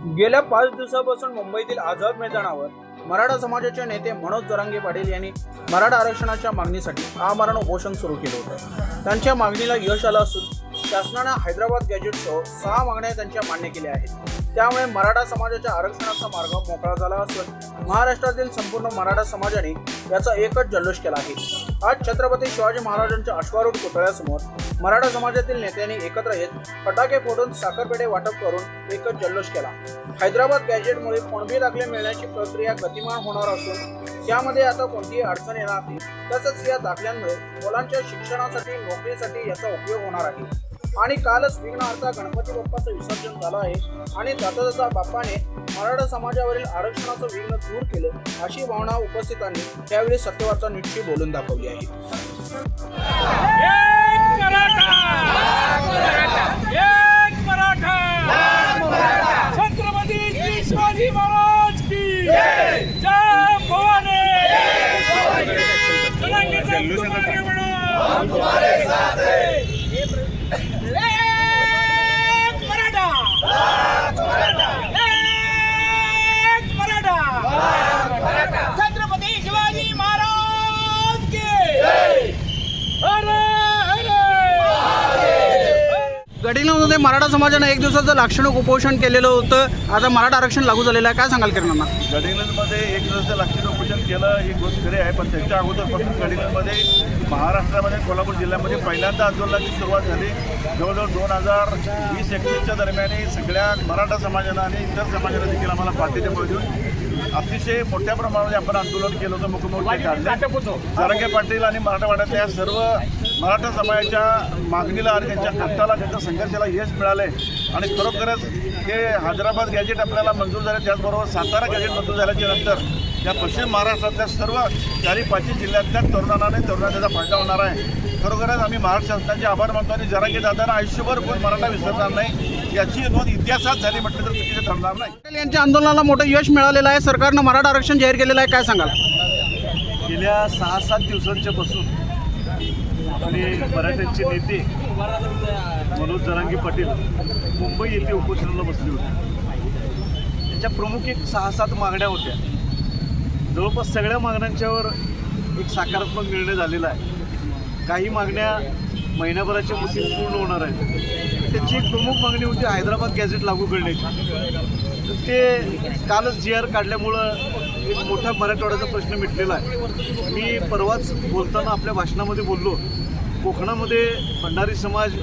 गेल्या पाच दिवसापासून मुंबईतील आझाद मैदानावर मराठा समाजाचे नेते मनोज जरांगे पाटील यांनी मराठा आरक्षणाच्या मागणीसाठी आमरण उपोषण सुरू केलं होतं. त्यांच्या मागणीला यश आलं असून शासनानं हैदराबाद गॅजेटसह सहा मागण्या त्यांच्या मान्य केल्या आहेत. त्यामुळे मराठा समाजाच्या आरक्षणाचा मार्ग मोकळा झाला असून महाराष्ट्रातील संपूर्ण मराठा समाजाने याचा एकच जल्लोष केला आहे. आज छत्रपती शिवाजी महाराजांच्या अश्वारूढ पुतळ्यासमोर मराठा समाजातील नेत्यांनी एकत्र येत फटाके फोडून साखरपेढे वाटप करून एकच जल्लोष केला. हैदराबाद गॅजेटमुळे कोणबी दाखले मिळण्याची प्रक्रिया गतिमान होणार असून त्यामध्ये आता कोणतीही अडचण येणार नाही. तसंच या दाखल्यांमुळे मुलांच्या शिक्षणासाठी नोकरीसाठी याचा उपयोग होणार आहे. आणि कालच विघ्नहर्ता गणपती बाप्पाचं विसर्जन झालं आहे आणि जाता जाता बाप्पाने मराठा समाजावरील आरक्षणाचं विघ्न दूर केलं अशी भावना उपस्थितांनी त्यावेळी सत्यवार्ता नीटशी बोलून दाखवली आहे. एक छत्रपती श्री शिवाजी महाराज की जय भवानी जनांगीचा तुम्हारे म्हणून. एक मराठा एक मराठा छत्रपती शिवाजी महाराज की अरे अरे गडिंगमध्ये मराठा समाजानं एक दिवसाचं लाक्षणिक उपोषण केलेलं होतं. आता मराठा आरक्षण लागू झालेलं आहे. काय सांगाल किरणांना गडिंग्लजमध्ये एक दिवसाचं लाक्षणिक उपोषण केलं ही गोष्ट खरी आहे. पण त्याच्या अगोदरपासून गडिंग्लजमध्ये महाराष्ट्रामध्ये कोल्हापूर जिल्ह्यामध्ये पहिल्यांदा आंदोलनाची सुरुवात झाली. जवळजवळ दोन हजार वीस एकवीसच्या दरम्यान सगळ्या मराठा समाजानं आणि इतर समाजानं देखील आम्हाला पाठिंबा देऊन अतिशय मोठ्या प्रमाणामध्ये आपण आंदोलन केलं होतं. मुख्यमंत्री काढले. जारंगे पाटील आणि मराठवाड्यातल्या सर्व मराठा समाजाच्या मागणीला आणि त्यांच्या हक्काला त्यांच्या संघर्षाला यश मिळाले आणि खरोखरच हे हैदराबाद गॅजेट आपल्याला मंजूर झाले त्याचबरोबर सातारा गॅजेट मंजूर झाल्याच्यानंतर या पश्चिम महाराष्ट्रातल्या सर्व चारी पाचही जिल्ह्यातल्या तरुणांना आणि तरुणांना त्याचा फायदा होणार आहे. खरोखरच आम्ही महाराष्ट्र शासनाचे आभार मानतो आणि जरांगे दादांना आयुष्यभर कोण मराठा विसरणार नाही याची नोंद इतिहासात झाली म्हटलं तर चुकीचं ठरणार नाही. यांच्या आंदोलनाला मोठं यश मिळालेलं आहे सरकारनं मराठा आरक्षण जाहीर केलेलं आहे काय सांगाल? गेल्या सहा सात दिवसांच्या पासून आणि मराठ्यांचे नेते मनोज जरांगी पाटील मुंबई येथे उपोषणाला बसले होते. त्यांच्या प्रमुख एक सहा सात मागण्या होत्या. जवळपास सगळ्या मागण्यांच्यावर एक सकारात्मक निर्णय झालेला आहे. काही मागण्या महिन्याभराच्या मुदतीत पूर्ण होणार आहेत. त्यांची एक प्रमुख मागणी होती हैदराबाद गॅझेट लागू करण्याची. ते कालच जी आर काढल्यामुळं एक मोठा मराठवाड्याचा प्रश्न मिटलेला आहे. मी परवाच बोलताना आपल्या भाषणामध्ये बोललो. कोकणामध्ये भंडारी समाज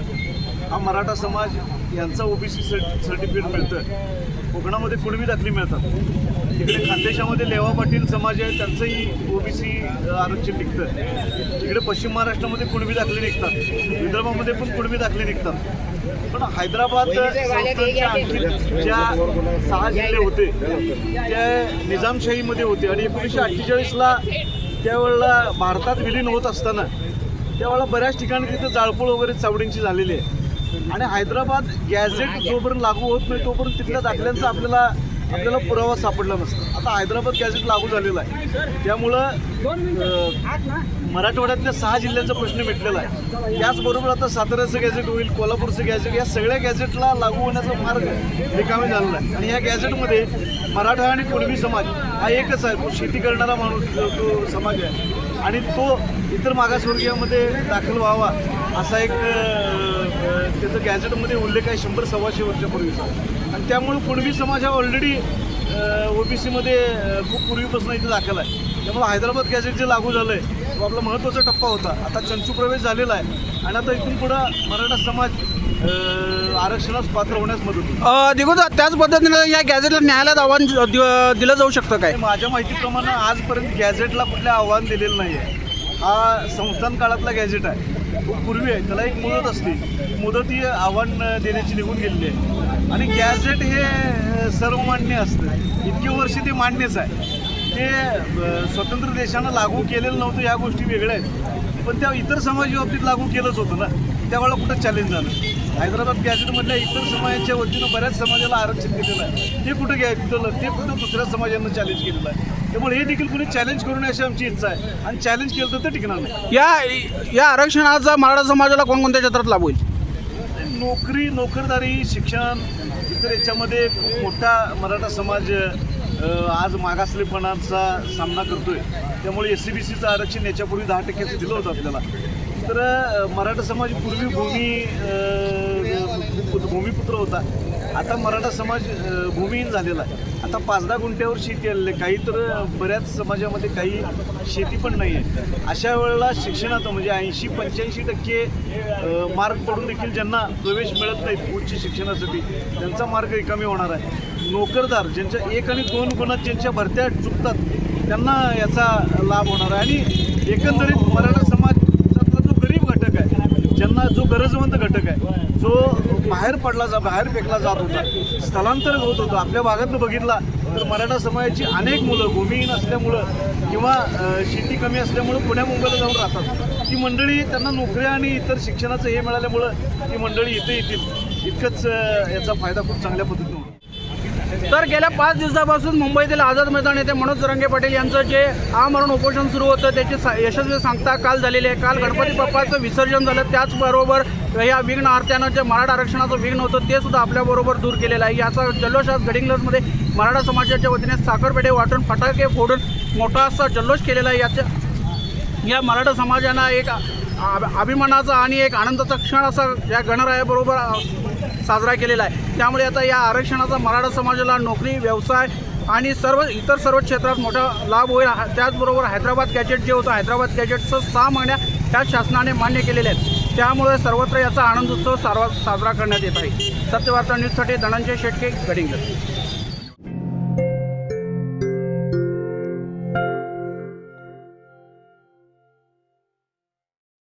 हा मराठा समाज यांचा ओबीसी सर्टिफिकेट मिळतं कोकणामध्ये कुणबी दाखली मिळतात? तिकडे खानदेशामध्ये लेवा पाटील समाज आहे त्यांचंही ओबीसी आरक्षण निघतं तिकडे पश्चिम महाराष्ट्रामध्ये कुणबी दाखले निघतात? विदर्भामध्ये पण कुणबी दाखले निघतात. पण हैदराबाद आणखी ज्या सहा जिल्हे होते ते निजामशाहीमध्ये होते. आणि एकोणीसशे अठ्ठेचाळीसला त्यावेळेला भारतात विलीन होत असताना त्यावेळेला बऱ्याच ठिकाणी तिथं जाळपोळ वगैरे चावडींची झालेली आहे. आणि हैदराबाद गॅझेट जोपर्यंत लागू होत नाही तोपर्यंत तिथल्या दाखल्यांचा आपल्याला आपल्याला पुरावा सापडला नसतो. आता हैदराबाद गॅझेट लागू झालेला आहे. त्यामुळं मराठवाड्यातल्या सहा जिल्ह्यांचा प्रश्न मिटलेला आहे. त्याचबरोबर आता साताऱ्याचं गॅझेट होईल कोल्हापूरचं गॅझेट या सगळ्या गॅझेटला लागू होण्याचा मार्ग रिकामी झालेला आहे. आणि या गॅझेटमध्ये मराठा आणि कुणबी समाज हा एकच आहे. तो शेती करणारा माणूस तो समाज आहे. आणि तो इतर मागासवर्गीयामध्ये दाखल व्हावा असा एक त्याचं गॅझेटमध्ये उल्लेख आहे शंभर सव्वाशे वर्षापूर्वीचा. आणि त्यामुळे कुणबी समाज हा ऑलरेडी ओबीसीमध्ये खूप पूर्वीपासून इथे दाखल आहे. त्यामुळे हैदराबाद गॅझेट जे लागू झालं आहे तो आपला महत्त्वाचा टप्पा होता. आता चंचू प्रवेश झालेला आहे. आणि आता इथून पुढं मराठा समाज आरक्षणास पात्र होण्यास मदत दिगोजा त्याच पद्धतीनं या गॅजेटला न्यायालयात आव्हान दि- दिलं जाऊ शकतं काय? माझ्या माहितीप्रमाणे आजपर्यंत गॅझेटला कुठलं आव्हान दिलेलं नाही आहे. हा संस्थान काळातला गॅझेट आहे. पूर्वी आहे. त्याला एक मुदत असते. मुदत ही आव्हान देण्याची निघून गेलेली आहे. आणि गॅझेट हे अं, सर्वमान्य असतं. इतकी वर्ष ते मान्यच आहे. ते अं, स्वतंत्र देशानं लागू केलेलं नव्हतं या गोष्टी वेगळ्या आहेत. पण त्या इतर समाज बाबतीत लागू केलंच होतं ना. त्यावेळेला कुठं चॅलेंज झालं? हैदराबाद गॅझेटमधल्या इतर समाजाच्या वतीनं बऱ्याच समाजाला आरक्षण दिलेलं आहे. ते कुठं घ्या ते कुठं दुसऱ्या समाजानं चॅलेंज केलेलं आहे? त्यामुळे हे देखील कुणी चॅलेंज करू नये अशी आमची इच्छा आहे. आणि चॅलेंज केलं तर ते टिकणार नाही. या या आरक्षणाचा मराठा समाजाला कोणकोणत्या क्षेत्रात लाभ होईल? नोकरी नोकरदारी शिक्षण तर याच्यामध्ये खूप मोठा मराठा समाज आज मागासलेपणाचा सामना करतोय. त्यामुळे एस सी बी सीचं आरक्षण याच्यापूर्वी दहा टक्क्याचं दिलं होतं आपल्याला. तर मराठा समाज पूर्वी भूमी भूमिपुत्र होता. आता मराठा समाज भूमिहीन झालेला आहे. आता पाच दहा गुंठ्यावर शेती आलेली आहे. काही तर बऱ्याच समाजामध्ये काही शेती पण नाही आहे. अशा वेळेला शिक्षणाचं म्हणजे ऐंशी पंच्याऐंशी टक्के मार्क पडून देखील ज्यांना प्रवेश मिळत नाही उच्च शिक्षणासाठी त्यांचा मार्ग रिकामी होणार आहे. नोकरदार ज्यांच्या एक आणि दोन गुणात ज्यांच्या भरत्या चुकतात त्यांना याचा लाभ होणार आहे. आणि एकंदरीत मराठा समाज गरीब घटक आहे. ज्यांना जो गरजवंत घटक आहे जो बाहेर पडला जा बाहेर फेकला जात होता स्थलांतर होत होतं आपल्या भागातनं बघितला तर मराठा समाजाची अनेक मुलं भूमिहीन असल्यामुळं किंवा शेती कमी असल्यामुळं पुण्या मुंबईला जाऊन राहतात. ती मंडळी त्यांना नोकऱ्या आणि इतर शिक्षणाचं हे मिळाल्यामुळं ती मंडळी इथे येतील. इतकंच याचा फायदा खूप चांगल्या पद्धतीने तर गेल्या पाच दिवसापासून मुंबईतील आझाद मैदान येथे मनोज रंगे पाटील यांचं जे आमरण उपोषण सुरू होतं त्याची सा- यशस्वी सांगता काल झालेली आहे. काल गणपती बाप्पाचं विसर्जन झालं. त्याचबरोबर या विघ्न आरत्यानं जे मराठा आरक्षणाचं विघ्न होतं ते सुद्धा आपल्याबरोबर दूर केलेलं आहे. याचा जल्लोष आज गडिंग्लजमध्ये मराठा समाजाच्या वतीने साखरपेढे वाटून फटाके फोडून मोठा असा जल्लोष केलेला आहे. याच्या या मराठा समाजानं एक आ- अभिमानाचा आणि एक आनंदाचा क्षण असा या गणरायाबरोबर साजरा केलेला आहे. त्यामुळे आता या आरक्षणाचा मराठा समाजाला नोकरी व्यवसाय आणि सर्व इतर सर्व क्षेत्रात मोठा लाभ होईल. हा- त्याचबरोबर हैदराबाद गॅजेट जे होतं हैदराबाद गॅजेटचं सहा महिन्या त्या शासनाने मान्य केलेले आहेत. त्यामुळे सर्वत्र याचा आनंद उत्सव सारवा साजरा करण्यात येत आहे. सत्यवार्ता न्यूजसाठी धनंजय शेटके गडिंग्लज